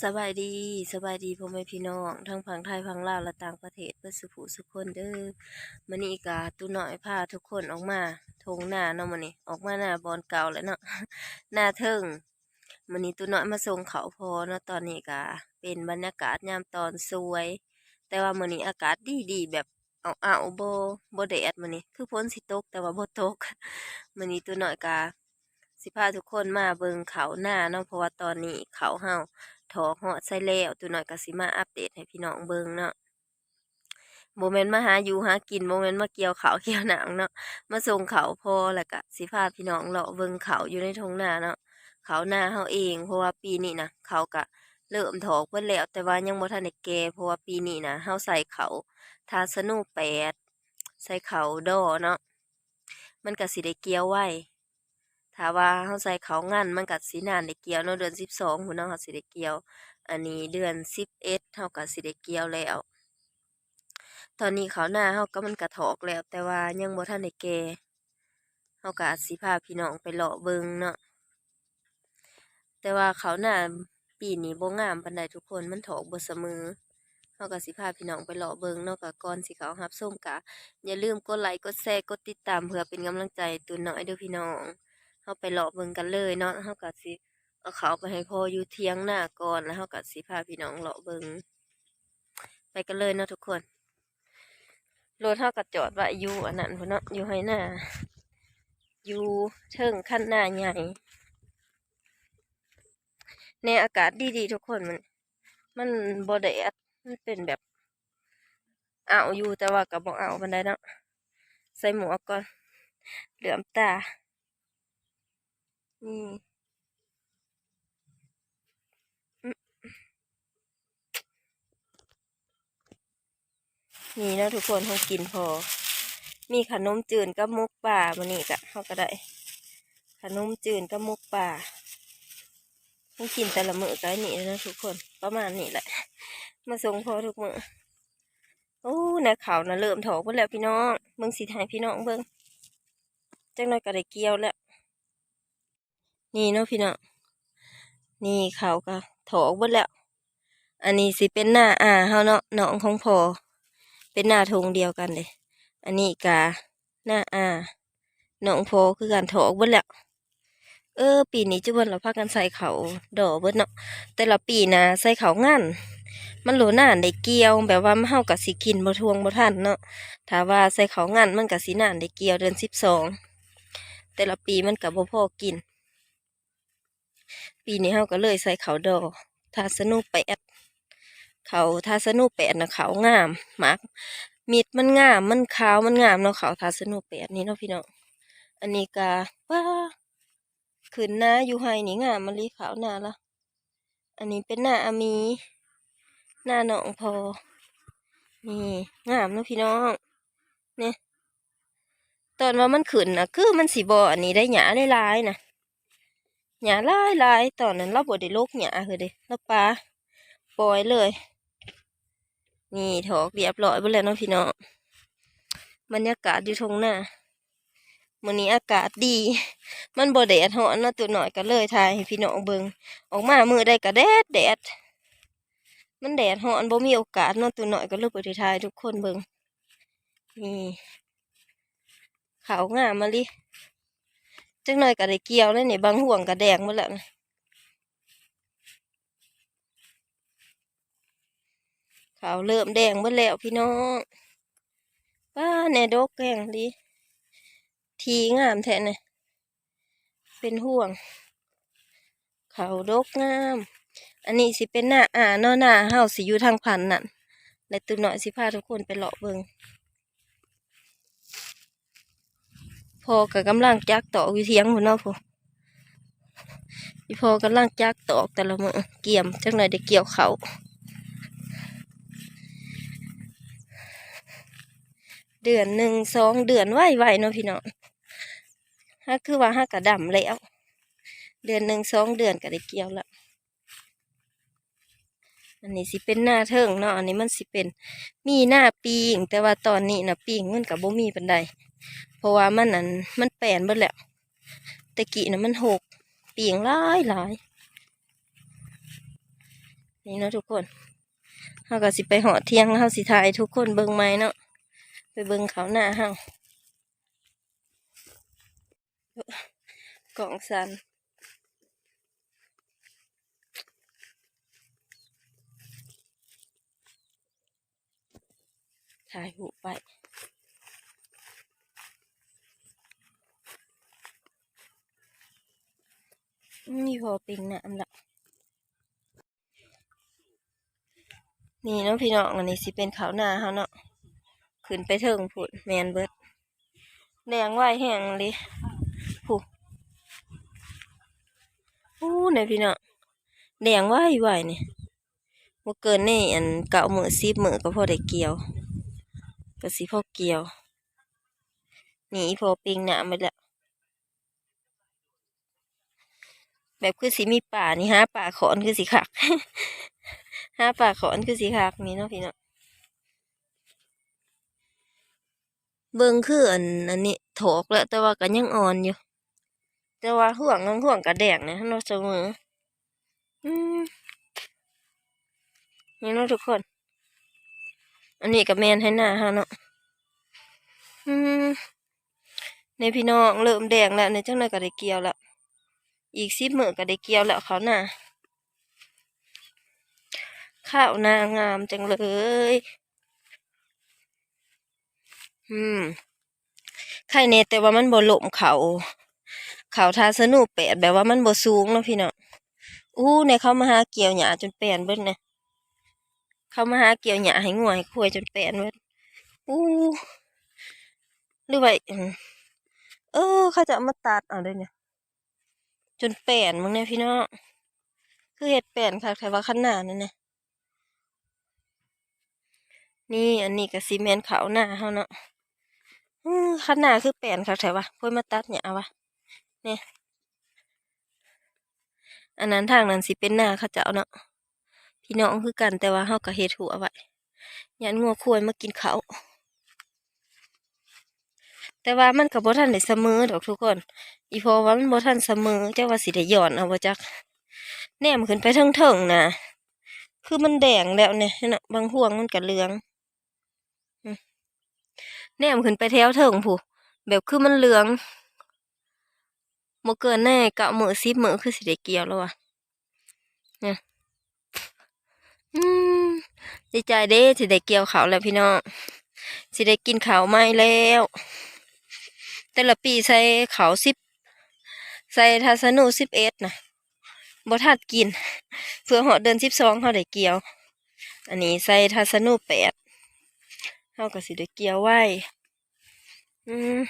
สบายดีสบายดีพ่อแม่พี่น้องทั้งฝั่งไทยฝั่งลาวและต่างประเทศเพื่อสุขสุขคนเด้อมื้อนี้กาตุน้อยพาทุกคนออกมาทงหน้าเนาะมื้อนี้ออกมาหน้าบอนเก่าแล้วเนาะหน้าเทิงมื้อนี้ตุน้อยมาส่งเขาพอเนาะตอนนี้กาเป็นบรรยากาศยามตอนสวย แต่ว่ามื้อนี้อากาศดีดีแบบเอาเอาๆบ่บ่แดดมื้อนี้คือฝนสิตกแต่ว่าโบตกมื้อนี้ตุน้อยกาสิพาทุกคนมาเบิงเขาหน้าเนาะเพราะว่าตอนนี้เขาเฮา ถอกฮอดใส่แล้วตัวหน้อยก็สิมาอัปเดตให้พี่น้องเบิ่งเนาะบ่แม่นมาหาอยู่หากินบ่แม่นมาเกี่ยวเขาเกี่ยวหนังเนาะมาส่งเขาพอแล้วก็สิพาพี่น้องเลาะเบิ่งเขาอยู่ในทงนาเนาะข้าวนาเฮาเองเพราะว่าปีนี้นะเขาก็เริ่มถอกเบิดแล้วแต่ว่ายังบ่ทันได้แก่เพราะว่าปีนี้นะเฮาใส่เขาทาสนูแปดใส่เขาดอเนาะมันก็สิได้เกี่ยวไว ถ้าว่าเฮาใส่เขางันมันก็สินานได้เกี่ยวเนาะเดือน12พุ่นเนาะเฮาสิได้เกี่ยว อันนี้เดือนสิบเอ็ดเท่ากับสิได้เกี่ยวแล้ว ตอนนี้เขาหน้าเฮาก็มันกระถอกแล้ว แต่ว่ายังบ่ทันได้แก่เฮาก็อาจสิพาพี่น้องไปเลาะเบิงเนาะแต่ว่าเขาหน้าปีนี้บ่งามปานใดทุกคนมันถอกบ่เสมอเฮาก็สิพาพี่น้องไปเลาะเบิงเนาะก็ก่อนสิเข้ารับชมก็อย่าลืมกดไลค์กดแชร์กดติดตามเพื่อเป็นกำลังใจตุนน้อยเด้อพี่น้อง เฮาไปเลาะเบิ่งกันเลยเนาะเฮาก็สิเอาเขาไปให้พ่ออยู่เทียงหน้าก่อนแล้วเขาก็สิพาพี่น้องเลาะเบิงไปกันเลยเนาะทุกคนรถเขาก็จอดไว้อยู่อันนั้นพุ่นเนาะอยู่ให้หน้าอยู่เทิงขั้นหน้าใหญ่ในอากาศดีๆทุกคนมัน มันบ่แดดมันเป็นแบบอ้าวอยู่แต่ว่าก็บ่อ้าวปานใดเนาะใส่หมวกก่อน เหลือมตา นี่นี่นะทุกคนเขากินพอ มีขนมจืดกับมุกป่ามานี่กะเขาก็ได้ ขนมจืดกับมุกป่าเขากินแต่ละมือก็อันนี่นะทุกคนประมาณนี้แหละ มาส่งพอทุกมือโอ้นะเขาวนะเริ่มถอกหมดแล้วพี่น้องเบิ่งสิถ่ายพี่น้องเบิ่งจังน้อยก็ได้เกี่ยวแล้ว นี่เนาะพี่น้องนี่เขาก็ถอกหมดแล้ว อันนี้สิเป็นหน้าอาเฮาเนาะน้องของพอเป็นหน้าทงเดียวกันเลยอันนี้กาหน้าอาน้องพอคือการถอกเบิดแล้วเออ ปีนี้จุบันเราพากันใส่เขาดอกเบิดเนาะแต่ละปีนะใส่เขางานมันหลหน้านได้เกี่ยว แบบว่ามันเฮากับสิกินบ่ทวงบ่ทันเนาะถ้าว่าใส่เขางานมันก็สินานได้เกี่ยวเดือนสิบสองแต่ละปีมันก็บ่พอกิน ปีนี้เฮาก็เลยใส่เขาดอกทาสนุแปดเขาทาสนุแปดนะเขางามมากมีดมันงามมันขาวมันงามเนาะเขาทาสนุแปดนี่เนาะพี่น้องอันนี้กาว้าขึ้นหน้าอยู่ไฮนี่งามมันลีขาวหน้าละอันนี้เป็นหน้าอามีหน้าน้องพอนี่งามเนาะพี่น้องเนี่ยตอนว่ามันขึ้นนะคือมันสีบออันนี้ได้หยาได้ลายนะ หยาลายลายตอนนั้นเราบดได้โลกหยาคือเด้เราปลาปล่อยเลย นี่ถอกเรียบร้อยไปแล้วเนาะพี่น้องบรรยากาศอยู่ทงหน้ามื้อนี้อากาศดี มันบ่แดดร้อนนะตัวหน่อยก็เลยถ่ายให้พี่น้องเบิงออกมามือใดก็แดดแดด มันแดดร้อนบ่มีโอกาสนะตัวหน่อยก็เลยบ่ได้ถ่ายทุกคนเบิงนี่ขาวงามมาลิ จักหน่อยก็ได้เกี่ยวแล้วนี่บางห่วงก็แดงหมดแล้วนะขาวเริ่มแดงหมดแล้วพี่น้องป้าแน่ดกแกงดีทีงามแท้เนี่ยเป็นห่วง เขาดกงาม อันนี้สิเป็นหน้าอ่านาะหน้าเฮาสิอยู่ทางพันนั่นและตัวหน่อยสิพาทุกคนไปเลาะเบิง พอกับกำลังจักตอกอยู่เทียงหัวเนาะพอพี่พอกำลังจักตอกแต่ละมือเกี่ยมจังหน่อยได้เกี่ยวเขาเดือนหนึ่งสองเดือนไหวไหวๆเนาะพี่น้องฮักคือว่าฮักกระดำแล้ว เดือนหนึ่งสองเดือนก็ได้เกี่ยวแล้วอันนี้สิเป็นหน้าเทิงเนาะอันนี้มันสิเป็นมีหน้าปีงแต่ว่าตอนนี้นะปีงมันกับบ่มีปันใด เพราะว่ามันนั้นมันแปนเบิดแล้วตะกี้นะมันหกเปียงหลายหลายนี่เนาะทุกคนเฮาก็สิไปหอเที่ยงเฮาสิถ่ายทุกคนเบิ่งไหมเนาะไปเบิ่งเขาหน้าเฮากล่องสันถ่ายหูไป นี่พอปิงน้ำละนี่น้องพี่น้องอันนี้สิเป็นเขาวหน้าเขาเนาะขึ้นไปเทิงผุดแมนเบิดแดงไหวแห้งเลยผูอู้เนี่ยพี่น้องแดงไหวไหวเนี่ยบ่เกินนี่อันเก่ามือซีบมือก็พอได้เกี่ยวก็สิพอเกี่ยวนี่พอปิงหน้ำไปแล้ว แบบคือสิมีป่านี่ฮะป่าขอนคือสิคักฮะป่าขอนคือสิคักนี่เนาะพี่เนาะเบิ่งคืออันอันนี้ถกแล้ว แต่ว่าก็ยังอ่อนอยู่ แต่ว่าห่วงนังห่วงกระแดงนะเราะเสมออืมนี่เนาะทุกคน อันนี้กับแมนให้หน้าฮะเนาะอืมในพี่น้องเริ่มแดงแล้วในจังเลยก็ได้เกี่ยวแล้ว อีกสิบมือก็ได้เกี่ยวแล้วเขาน่ะ ข้าวนางามจังเลย อืมไข่เนตแต่ว่ามันบ่หล่มเขา เขาทาสนุแปดแบบว่ามันบ่สูงเนาะพี่เนาะอู้ในเขามาหาเกี่ยวหญ้าจนแปลนเบิดเนี่ยเขามาหาเกี่ยวหญ้าให้งัวให้ควยจนแปลนเบิดอู้หรือว่าเออเขาจะอมาตัดเอาเลยเนี่ย จนแปนมึงเนี่ยพี่น้องคือเห็ดแปนค่ะแต่ว่าขนาดนั้นเนี่ยนี่อันนี้ก็ซีเมนต์ขาวหน้าเขาเนาะขนาดคือแปนค่ะแต่ว่าพ่อยมาตัดเนี่ยเอาวะเนี่ยอันนั้นทางนั้นสิเป็นหน้าเขาเจ้าเนาะพี่น้องคือกันแต่ว่าเฮาก็เฮ็ดหัวไว้ยันงัวควายมากินเขา แต่ว่ามันก็บ่ทันได้เสมอดอกทุกคน อีพอว่ามันบ่ทันเสมอจักว่าสิได้ย้อนเอาบ่จักแนมขึ้นไปเทิงๆนะคือมันแดงแล้วเนี่ยนะบางห่วงมันก็เหลืองแนมขึ้นไปแถวเทิงผู้แบบคือมันเหลืองบ่เกินแน่เก้ามื้อ10มื้อคือสิได้เกี่ยวแล้วว่ะเนี่ยดีใจเด้สิได้เกี่ยวเขาแล้วพี่น้องสิได้กินเขาวใหม่แล้ว แต่ละปีใส่เขาสิบใส่ทาสนุสิบเอ็ดนะบ่ทัดกิน เพื่อหอดเดือนสิบสองเขาได้เกี่ยว อันนี้ใส่ทาสนุแปดเขาก็สิได้เกี่ยวไว้อืม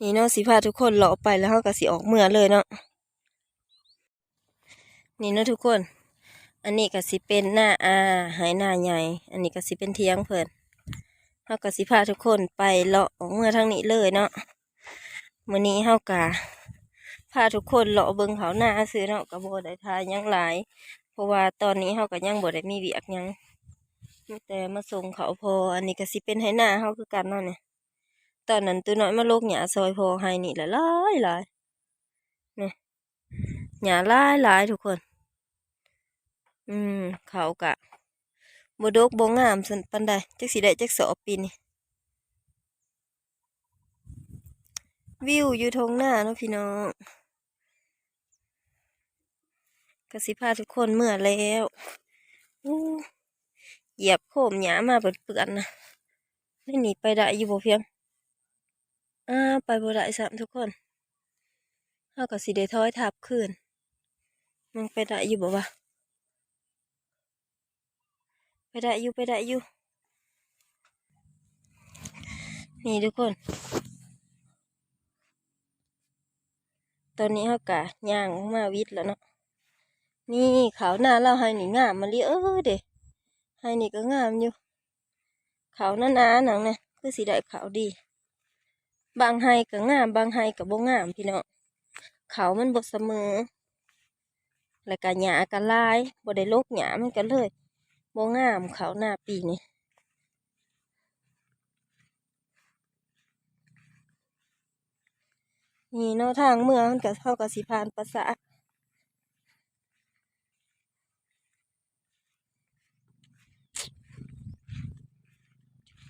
นี่เนาะสิพาทุกคนเลาะไปแล้วเขาก็สิออกเมื่อเลยเนาะนี่เนาะทุกคน อันนี้ก็สิเป็นหน้าอาหายหน้าใหญ่ อันนี้ก็สิเป็นเทียงเพิ่น เขาก็สิพาทุกคนไปเลาะอเมื่อทางนี้เลยเนาะมื้อนี้เฮากะพาทุกคนเลาะเบิ่งเขาหน้าซื้อเนาะก็บ่ได้ทายยังหลาย เพราะว่าตอนนี้เฮาก็ยังบ่ได้มีเวียกยังมีแต่มาส่งเขาพอ อันนี้ก็สิเป็นไหหน้าเฮาคือกันเนาะเนี่ยตอนนั้นตัวน้อยมาโลกหญ้าซอยพอให้นี่หละหลายหลายนี่หญ้าหลายหลายทุกคน อืมเขากะ บดกบ่งามสันปานใดจักสิได้จักสอปีนี้วิวอยู่ทงหน้าเนาะพี่น้องกสิพาทุกคนเมื่อแล้วอู้เหยียบโคมหญ้ามาเปื้อนๆนะได้หนีไปได้อยู่บ่เพียงอ่าไปบ่ได้ซ้ำทุกคนเฮาก็สิได้ถอยทับคืนมันไปได้อยู่บ่วะ ไปได้อยู่ไปได้อยู่นี่ทุกคน ตอนนี้เขากะย่างมาวิทย์แล้วเนาะนี่ขาวหน้าเราให้หนี่งามมาเลีเออเด้ให้นี่ก็งามอยู่ขาวหน้าหนาหนังเนี่ยคือสีได้ขาวดี บางไฮก็งาม บางไฮก็บ่งามพี่เนาะขาวมันบ่เสมอ แล้วก็หญ้าก็ลายบ่ได้ลกหญ้ามันก็เลย บงงามเขาหน้าปีนี้นี่นอกทางเมืองมันก็เข้ากับสิพานภาษา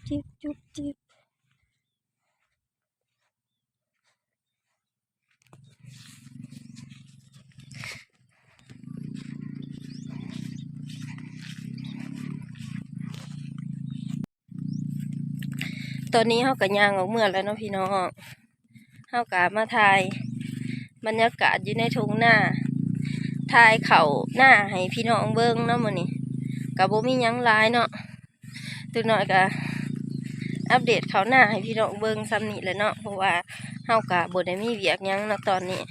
จิบจุ๊บจิบ ตอนนี้เฮาก็ย่างออกเมื่อแล้วเนาะพี่น้องเฮากะมาถ่ายบรรยากาศอยู่ในทุ่งนาถ่ายเขาหน้าให้พี่น้องเบิ่งเนาะมื้อนี้ก็บ่มีหยังหลายเนาะตัวน้อยก็อัปเดตเขาหน้าให้พี่น้องเบิ่งซ้ำนี้แหละเนาะเพราะว่าเฮากะบ่ได้มีเวียกหยังเนาะตอนนี้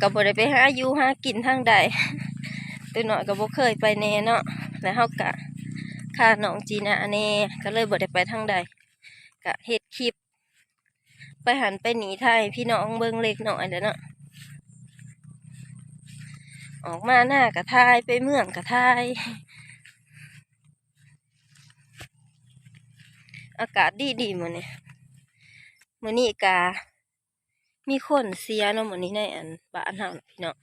ก็บ่ได้ไปหาอยู่หากินทางใดตัวน้อยก็บ่เคยไปแน่เนาะแล้วเฮากะค่าน้องจีน่าแน่ก็เลยบ่ได้ไปทางใด ก็เฮ็ดคลิป ไปหันไปหนีถ่ายพี่น้องเบิ่งเล็กหน้อยแล้วเนาะออกมาหน้าก็ถ่ายไปเมืองก็ถ่ายอากาศดีดีมือนี้มื้อนี้กา มีคนเสียเนาะมือนี้ในอันบ้านเฮาพี่น้อง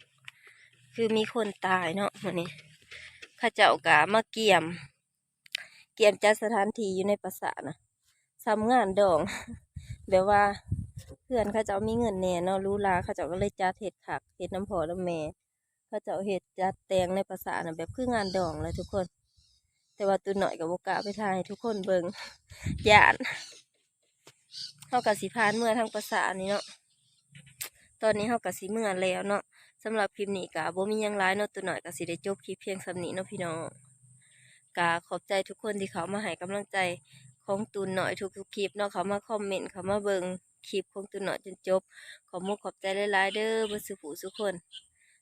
คือมีคนตายเนาะมือนี้ข้าเจ้ากะมาเกี่ยม เกี่ยมจัดสถานที่อยู่ในปราสาทนะ ทำงานดองแบบว่าเพื่อนเขาเจ้ามีเงินแน่เนาะรู้ลาเขาเจ้าก็เลยจัดเฮ็ดคักเฮ็ดน้ำพอน้ำแม่เขาเจ้าเฮ็ดจัดแต่งในปราสาน่ะแบบคืองานดองเลยทุกคน แต่ว่าตัวหน่อยกับโบกาไปถ่ายทุกคนเบิงยานเฮากับสีพานเมื่อทางภาษานี่เนาะตอนนี้เฮากับสีเมื่อแล้วเนาะสำหรับคลิปนี้กะบ่มียังหลายเนาะตัวหน่อยกับสิได้จบคลิปเพียงสำนีเนาะพี่น้องกะขอบใจทุกคนที่เขามาให้กำลังใจ ของตูนหน่อยทุกๆคลิปเนาะเขามาคอมเมนต์เขามาเบิงคลิปของตูนหน่อยจนจบ ขอมุกขอบใจหลายๆเด้อเบนสุผูสุคน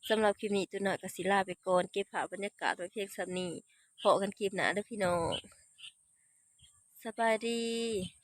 สำหรับคลิปนี้ตูนหน่อยกับศิลาไปก่อนเก็บภาพบรรยากาศไว้เพียงสำนีพอกันคลิปหนาเด้อพี่น้องสบายดี